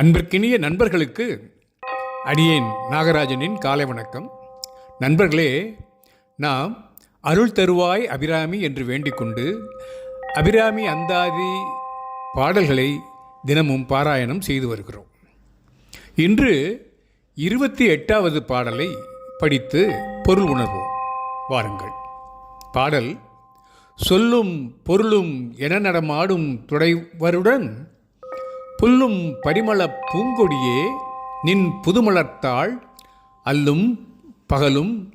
அன்பிற்கினிய நண்பர்களுக்கு அடியேன் நாகராஜனின் காலை வணக்கம். நண்பர்களே நாம் அருள் தருவாய் அபிராமி என்று வேண்டிக்கொண்டு அபிராமி அந்தாதி பாடல்களை தினமும் பாராயணம் செய்து வருகிறோம். இன்று இருபத்தி எட்டாவது பாடலை படித்து பொருள் உணர்வோம். வாருங்கள். பாடல் சொல்லும் பொருளும் என நடமாடும் துடைவருடன் புல்லும் பரிமள பூங்கொடியே நின் புதுமலர்த்தாள் அல்லும் பகலும்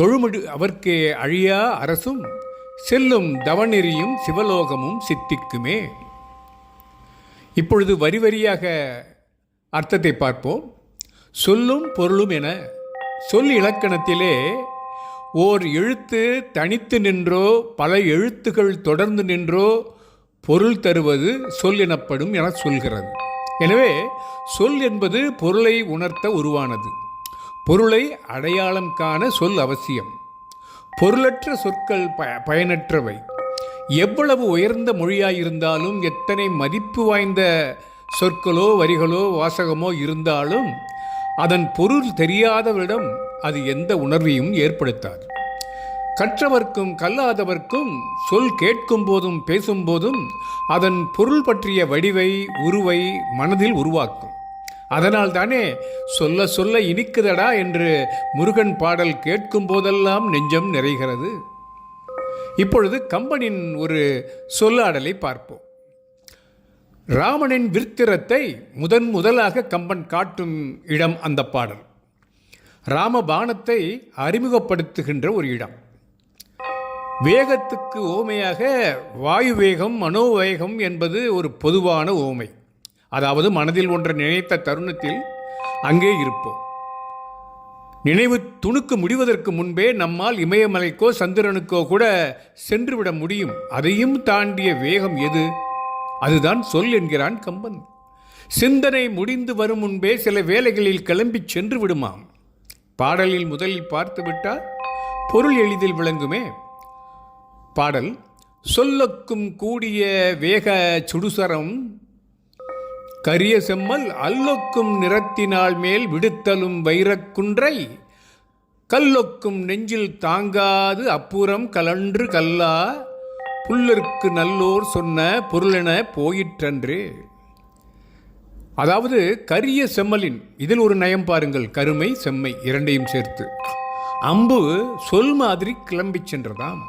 தொழுமடு அவர்க்கே அழியா அரசும் செல்லும் தவநெறியும் சிவலோகமும் சித்திக்குமே. இப்பொழுது வரி வரியாக அர்த்தத்தை பார்ப்போம். சொல்லும் பொருளும் என சொல் இலக்கணத்திலே ஓர் எழுத்து தனித்து நின்றோ பல எழுத்துக்கள் தொடர்ந்து நின்றோ பொருள் தருவது சொல் எனப்படும் என சொல்கிறது. எனவே சொல் என்பது பொருளை உணர்த்த உருவானது. பொருளை அடையாளம் காண சொல் அவசியம். பொருளற்ற சொற்கள் ப பயனற்றவை. எவ்வளவு உயர்ந்த மொழியாயிருந்தாலும் எத்தனை மதிப்பு வாய்ந்த சொற்களோ வரிகளோ வாசகமோ இருந்தாலும் அதன் பொருள் தெரியாதவரிடம் அது எந்த உணர்வையும் ஏற்படுத்தாது. கற்றவர்க்கும் கல்லாதவர்க்கும் சொல் கேட்கும் போதும் பேசும்போதும் அதன் பொருள் பற்றிய வடிவை உருவை மனதில் உருவாக்கும். அதனால் தானே சொல்ல சொல்ல இனிக்குதடா என்று முருகன் பாடல் கேட்கும் போதெல்லாம் நெஞ்சம் நிறைகிறது. இப்பொழுது கம்பனின் ஒரு சொல்லாடலை பார்ப்போம். ராமனின் விருத்திரத்தை முதன் முதலாக கம்பன் காட்டும் இடம் அந்த பாடல். ராமபானத்தை அறிமுகப்படுத்துகின்ற ஒரு இடம். வேகத்துக்கு ஓமையாக வாயு வேகம் மனோவேகம் என்பது ஒரு பொதுவான ஓமை. அதாவது மனதில் ஒன்றை நினைத்த தருணத்தில் அங்கே இருப்போம். நினைவு துணுக்கு முடிவதற்கு முன்பே நம்மால் இமயமலைக்கோ சந்திரனுக்கோ கூட சென்றுவிட முடியும். அதையும் தாண்டிய வேகம் எது? அதுதான் சொல் என்கிறான் கம்பன். சிந்தனை முடிந்து வரும் முன்பே சில வேலைகளில் கிளம்பி சென்று விடுமாம். பாடலில் முதலில் பார்த்துவிட்டால் பொருள் எளிதில் விளங்குமே. பாடல் சொல்லக்கும் கூடிய வேக சுடுசரம் கரிய செம்மல் அல்லொக்கும் நிறத்தினால் மேல் விடுத்தலும் வைரக்குன்றை கல்லொக்கும் நெஞ்சில் தாங்காது அப்புறம் கலன்று கல்லா புல்லருக்கு நல்லோர் சொன்ன பொருளென போயிற்றன்று. அதாவது கரிய செம்மலின் இதில் ஒரு நயம் பாருங்கள் கருமை செம்மை இரண்டையும் சேர்த்து. அம்பு சொல் மாதிரி கிளம்பிச் சென்றதாம்.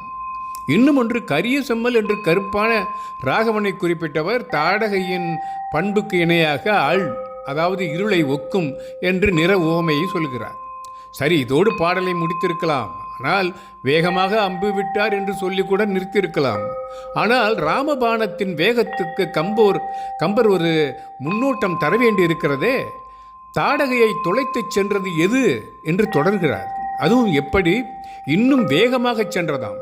இன்னும் ஒன்று கரிய செம்மல் என்று கருப்பான ராகவனை குறிப்பிட்டவர் தாடகையின் பண்புக்கு இணையாக அள் அதாவது இருளை ஒக்கும் என்று நிற ஓமையை சொல்கிறார். சரி இதோடு பாடலை முடித்திருக்கலாம். ஆனால் வேகமாக அம்பு விட்டார் என்று சொல்லிக்கூட நிறுத்தியிருக்கலாம். ஆனால் ராமபாணத்தின் வேகத்துக்கு கம்போர் கம்பர் ஒரு முன்னோட்டம் தர வேண்டி இருக்கிறதே தாடகையை தொலைத்துச் சென்றது எது என்று தொடர்கிறார். அதுவும் எப்படி? இன்னும் வேகமாக சென்றதாம்.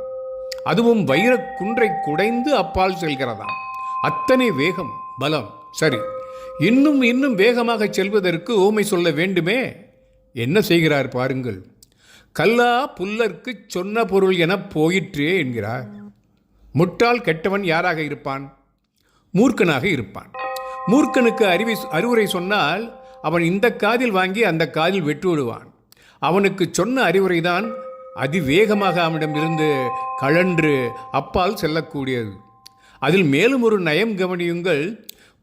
அதுவும் வைரக் குன்றை குடைந்து அப்பால் செல்கிறதாம். அத்தனை வேகம் பலம் சரி. இன்னும் இன்னும் வேகமாக செல்வதற்கு ஊமை சொல்ல வேண்டுமே? என்ன செய்கிறார் பாருங்கள். கல்லா புல்லர்க்கு சொன்ன பொருள் என போயிற்றே என்கிறார். முட்டாள் கெட்டவன் யாராக இருப்பான்? மூர்க்கனாக இருப்பான். மூர்க்கனுக்கு அறிவி அறிவுரை சொன்னால் அவன் இந்த காதில் வாங்கி அந்த காதில் வெட்டு விடுவான் அவனுக்கு சொன்ன அறிவுரைதான் அதிவேகமாக அவனிடமிருந்து கழன்று அப்பால் செல்லக்கூடியது. அதில் மேலும் ஒரு நயம் கவனியுங்கள்.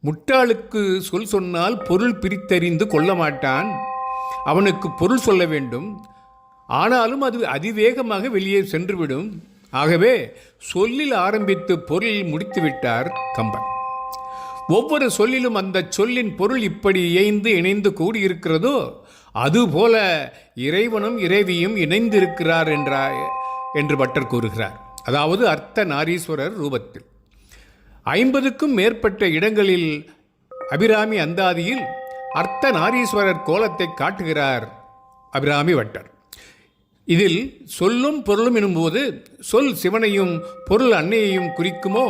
முட்டாளுக்கு சொல் சொன்னால் பொருள் பிரித்தறிந்து கொள்ள மாட்டான். அவனுக்கு பொருள் சொல்ல வேண்டும். ஆனாலும் அது அதிவேகமாக வெளியே சென்றுவிடும். ஆகவே சொல்லில் ஆரம்பித்து பொருளில் முடித்துவிட்டார் கம்பன். ஒவ்வொரு சொல்லிலும் அந்த சொல்லின் பொருள் இப்படி இயைந்து இணைந்து கூடியிருக்கிறதோ அதுபோல இறைவனும் இறைவியும் இணைந்திருக்கிறார் என்றார் என்று பட்டர் கூறுகிறார். அதாவது அர்த்த நாரீஸ்வரர் ரூபத்தில். ஐம்பதுக்கும் மேற்பட்ட இடங்களில் அபிராமி அந்தாதியில் அர்த்த நாரீஸ்வரர் கோலத்தை காட்டுகிறார் அபிராமி வட்டர் இதில் சொல்லும் பொருளும் எனும்போது சொல் சிவனையும் பொருள் அன்னையையும் குறிக்குமோ?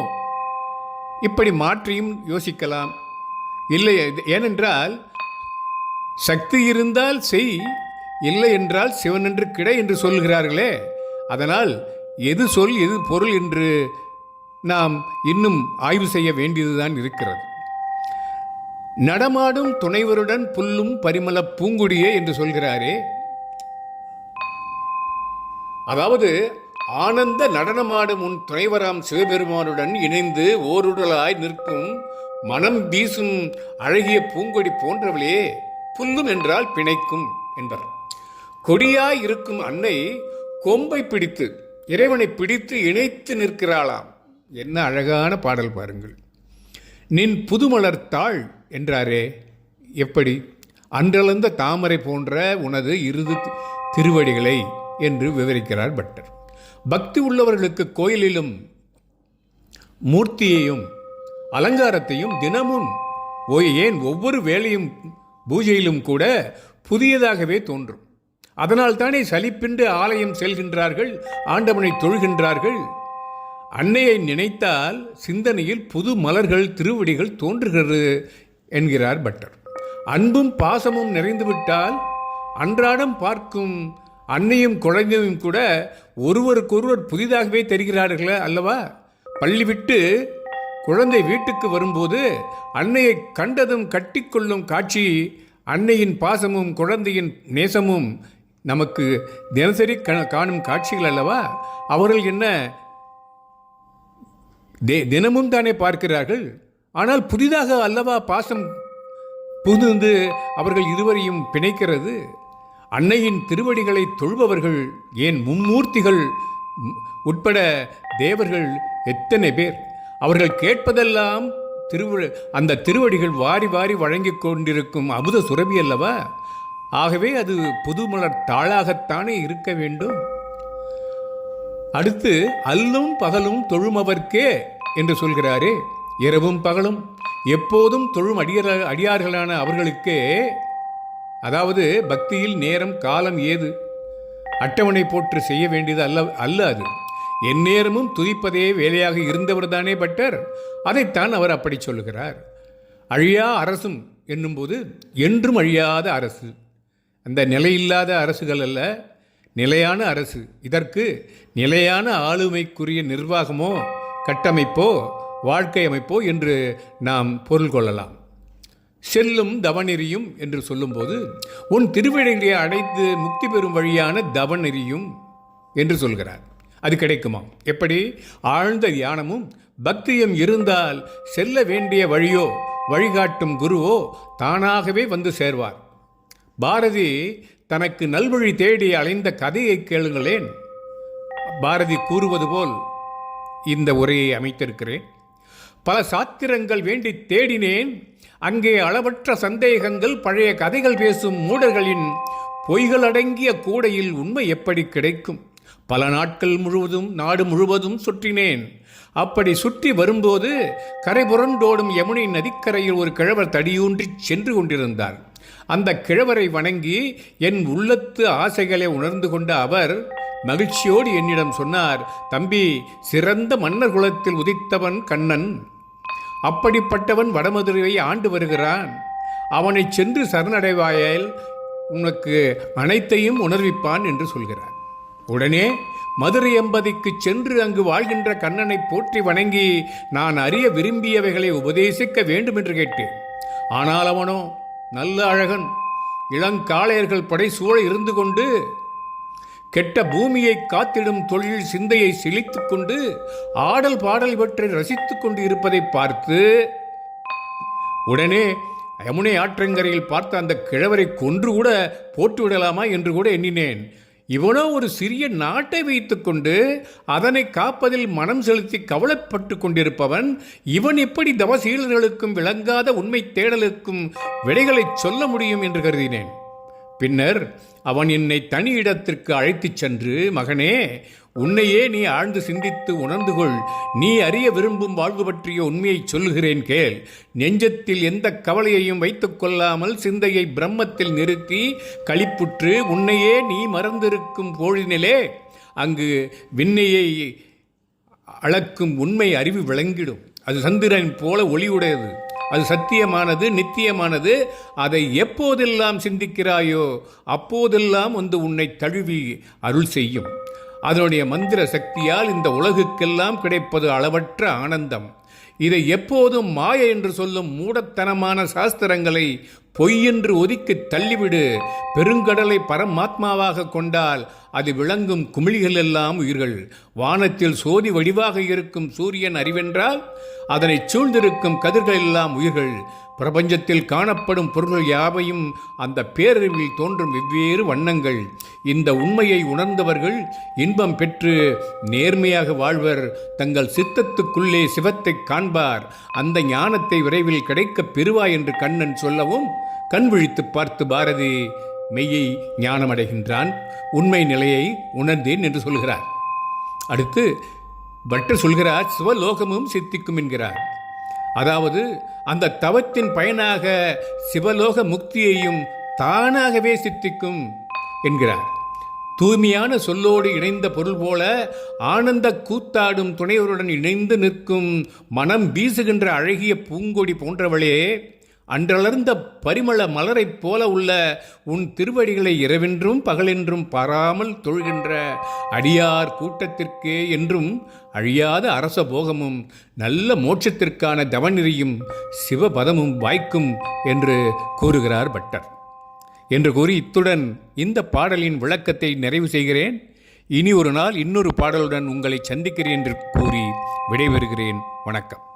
இப்படி மாற்றியும் யோசிக்கலாம். இல்லை ஏனென்றால் சக்தி இருந்தால் செய் இல்லை என்றால் சிவன் என்று கிடை என்று சொல்கிறார்களே. அதனால் எது சொல் எது பொருள் என்று நாம் இன்னும் ஆய்வு செய்ய வேண்டியதுதான் இருக்கிறது. நடமாடும் துணைவருடன் புல்லும் பரிமள பூங்குடியே என்று சொல்கிறாரே. அதாவது ஆனந்த நடனமாடும் உன் துணைவராம் சிவபெருமானுடன் இணைந்து ஓருடலாய் நிற்கும் மனம் வீசும் அழகிய பூங்கொடி போன்றவளே. புல்லும் என்றால் பிணைக்கும் என்பர். கொடியாய் இருக்கும் அன்னை கொம்பை பிடித்து இறைவனை பிடித்து இணைத்து நிற்கிறாளாம். என்ன அழகான பாடல் பாருங்கள். நின் புதுமலர்த்தாள் என்றாரே. எப்படி? அன்றளந்த தாமரை போன்ற உனது இறுதி திருவடிகளை என்று விவரிக்கிறார் பட்டர். பக்தி உள்ளவர்களுக்கு கோயிலிலும் மூர்த்தியையும் அலங்காரத்தையும் தினமும் ஓய் ஏன் ஒவ்வொரு வேலையும் பூஜையிலும் கூட புதியதாகவே தோன்றும். அதனால் தானே சலிப்பின்றி ஆலயம் செல்கின்றார்கள் ஆண்டவனை தொழுகின்றார்கள். அன்னையை நினைத்தால் சிந்தனையில் புது மலர்கள் திருவடிகள் தோன்றுகிறது என்கிறார் பட்டர். அன்பும் பாசமும் நிறைந்துவிட்டால் அன்றாடம் பார்க்கும் அன்னையும் குழந்தையும் கூட ஒருவருக்கொருவர் புதிதாகவே தெரிகிறார்களே அல்லவா? பள்ளி விட்டு குழந்தை வீட்டுக்கு வரும்போது அன்னையை கண்டதும் கட்டிக்கொள்ளும் காட்சி அன்னையின் பாசமும் குழந்தையின் நேசமும் நமக்கு தினசரி காணும் காட்சிகள் அல்லவா? அவர்கள் என்ன தே தினமும் தானே பார்க்கிறார்கள்? ஆனால் புதிதாக அல்லவா பாசம் புகுந்து அவர்கள் இருவரையும் பிணைக்கிறது? அன்னையின் திருவடிகளை தொழுபவர்கள் ஏன் மும்மூர்த்திகள் உட்பட தேவர்கள் எத்தனை பேர்? அவர்கள் கேட்பதெல்லாம் திருவ அந்த திருவடிகள் வாரி வாரி வழங்கிக் கொண்டிருக்கும் அமுத சுரபி அல்லவா? ஆகவே அது புதுமலர் தாளாகத்தானே இருக்க வேண்டும். அடுத்து அல்லும் பகலும் தொழுமவர்க்கே என்று சொல்கிறாரே. இரவும் பகலும் எப்போதும் தொழும் அடியார அடியார்களான அவர்களுக்கே அதாவது பக்தியில் நேரம் காலம் ஏது? அட்டவணை போற்று செய்ய வேண்டியது அல்ல அல்ல அது. எந்நேரமும் துதிப்பதே வேலையாக இருந்தவர்தானே பட்டர்? அதைத்தான் அவர் அப்படி சொல்லுகிறார். அழியா அரசும் என்னும்போது என்றும் அழியாத அரசு. அந்த நிலையில்லாத அரசுகள் அல்ல நிலையான அரசு. இதற்கு நிலையான ஆளுமைக்குரிய நிர்வாகமோ கட்டமைப்போ வாழ்க்கை அமைப்போ என்று நாம் பொருள் கொள்ளலாம். செல்லும் தவநெறியும் என்று சொல்லும்போது உன் திருவிடைகளை அடைத்து முக்தி பெறும் வழியான தவநெறியும் என்று சொல்கிறார். அது கிடைக்குமா? எப்படி? ஆழ்ந்த தியானமும் பக்தியும் இருந்தால் செல்ல வேண்டிய வழியோ வழிகாட்டும் குருவோ தானாகவே வந்து சேர்வார். பாரதி தனக்கு நல்வழி தேடி அலைந்த கதையை கேளுங்களேன். பாரதி கூறுவது போல் இந்த உரையை அமைத்திருக்கிறேன். பல சாத்திரங்கள் வேண்டி தேடினேன். அங்கே அளவற்ற சந்தேகங்கள் பழைய கதைகள் பேசும் மூடர்களின் பொய்களடங்கிய கூடையில் உண்மை எப்படி கிடைக்கும்? பல நாட்கள் முழுவதும் நாடு முழுவதும் சுற்றினேன். அப்படி சுற்றி வரும்போது கரைபுரண்டோடும் யமுனை நதிக்கரையில் ஒரு கிழவர் தடியூன்றி சென்று கொண்டிருந்தார். அந்த கிழவரை வணங்கி என் உள்ளத்து ஆசைகளை உணர்ந்து கொண்ட அவர் மகிழ்ச்சியோடு என்னிடம் சொன்னார் தம்பி சிறந்த மன்னர் குலத்தில் உதித்தவன் கண்ணன். அப்படிப்பட்டவன் வடமதுரையை ஆண்டு வருகிறான். அவனை சென்று சரணடைவாயால் உனக்கு அனைத்தையும் உணர்விப்பான் என்று சொல்கிறார். உடனே மதுரை எம்பதிக்கு சென்று அங்கு வாழ்கின்ற கண்ணனை போற்றி வணங்கி நான் அறிய விரும்பியவைகளை உபதேசிக்க வேண்டும் என்று கேட்டேன். ஆனால் அவனோ நல்ல அழகன். இளங்காளையர்கள் படை சூழ இருந்து கொண்டு கெட்ட பூமியை காத்திடும் தொழில் சிந்தையை சிலித்து கொண்டு ஆடல் பாடல் இவற்றை ரசித்துக் கொண்டு இருப்பதை பார்த்து உடனே யமுனை ஆற்றங்கரையில் பார்த்த அந்த கிழவரை கொன்று கூட போட்டுவிடலாமா என்று கூட எண்ணினேன். இவனோ ஒரு சிறிய நாட்டை வைத்துக்கொண்டு அதனை காப்பதில் மனம் செலுத்தி கவலைப்பட்டு கொண்டிருப்பவன் இவன் எப்படி தவசீலர்களுக்கும் விளங்காத உண்மை தேடலுக்கும் விடைகளைச் சொல்ல முடியும் என்று கருதினேன். பின்னர் அவன் என்னை தனி இடத்திற்கு அழைத்துச் சென்று மகனே உன்னையே நீ ஆழ்ந்து சிந்தித்து உணர்ந்து கொள் நீ அறிய விரும்பும் வாழ்வு பற்றிய உண்மையை சொல்லுகிறேன் கேள். நெஞ்சத்தில் எந்த கவலையையும் வைத்துக் கொள்ளாமல் சிந்தையை பிரம்மத்தில் நிறுத்தி களிப்புற்று உன்னையே நீ மறந்திருக்கும் போழினிலே அங்கு விண்ணையை அளக்கும் உண்மை அறிவு விளங்கிடும். அது சந்திரன் போல ஒளியுடையது. அது சத்தியமானது நித்தியமானது. அதை எப்போதெல்லாம் சிந்திக்கிறாயோ அப்போதெல்லாம் வந்து உன்னை தழுவி அருள் செய்யும். அதனுடைய மந்திர சக்தியால் இந்த உலகுக்கெல்லாம் கிடைப்பது அளவற்ற ஆனந்தம். இதை எப்போதும் மாய என்று சொல்லும் மூடத்தனமான சாஸ்திரங்களை பொய் என்று ஒதுக்கி தள்ளிவிடு. பெருங்கடலை பரமாத்மாவாக கொண்டால் அது விளங்கும் குமிழிகள் எல்லாம் உயிர்கள். வானத்தில் சோதி வடிவாக இருக்கும் சூரியன் அறிவென்றால் அதனைச் சூழ்ந்திருக்கும் கதிர்கள் எல்லாம் உயிர்கள். பிரபஞ்சத்தில் காணப்படும் பொருள்கள் யாவையும் அந்த பேரறிவில் தோன்றும் வெவ்வேறு வண்ணங்கள். இந்த உண்மையை உணர்ந்தவர்கள் இன்பம் பெற்று நேர்மையாக வாழ்வர். தங்கள் சித்தத்துக்குள்ளே சிவத்தை காண்பார். அந்த ஞானத்தை விரைவில் கிடைக்கப் பெறுவாய் என்று கண்ணன் சொல்லவும் கண் விழித்து பார்த்து பாரதி மெய்யை ஞானமடைகின்றான். உண்மை நிலையை உணர்ந்தேன் என்று சொல்கிறார். அடுத்து பட்டர் சொல்கிறார் சிவலோகமும் சித்திக்கும் என்கிறார். அதாவது அந்த தவத்தின் பயனாக சிவலோக முக்தியையும் தானாகவே சித்திக்கும் என்கிறார். தூய்மையான சொல்லோடு இணைந்த பொருள் போல ஆனந்த கூத்தாடும் துணைவருடன் இணைந்து நிற்கும் மனம் வீசுகின்ற அழகிய பூங்கொடி போன்றவளே அன்றளர்ந்த பரிமள மலரைப் போல உள்ள உன் திருவடிகளை இரவென்றும் பகலென்றும் பாராமல் தொழுகின்ற அடியார் கூட்டத்திற்கே என்றும் அழியாத அரச போகமும் நல்ல மோட்சத்திற்கான தவநெறியும் சிவபதமும் வாய்க்கும் என்று கூறுகிறார் பட்டர். என்று கூறி இத்துடன் இந்த பாடலின் விளக்கத்தை நிறைவு செய்கிறேன். இனி ஒரு நாள் இன்னொரு பாடலுடன் உங்களை சந்திக்கிறேன் என்று கூறி விடைபெறுகிறேன். வணக்கம்.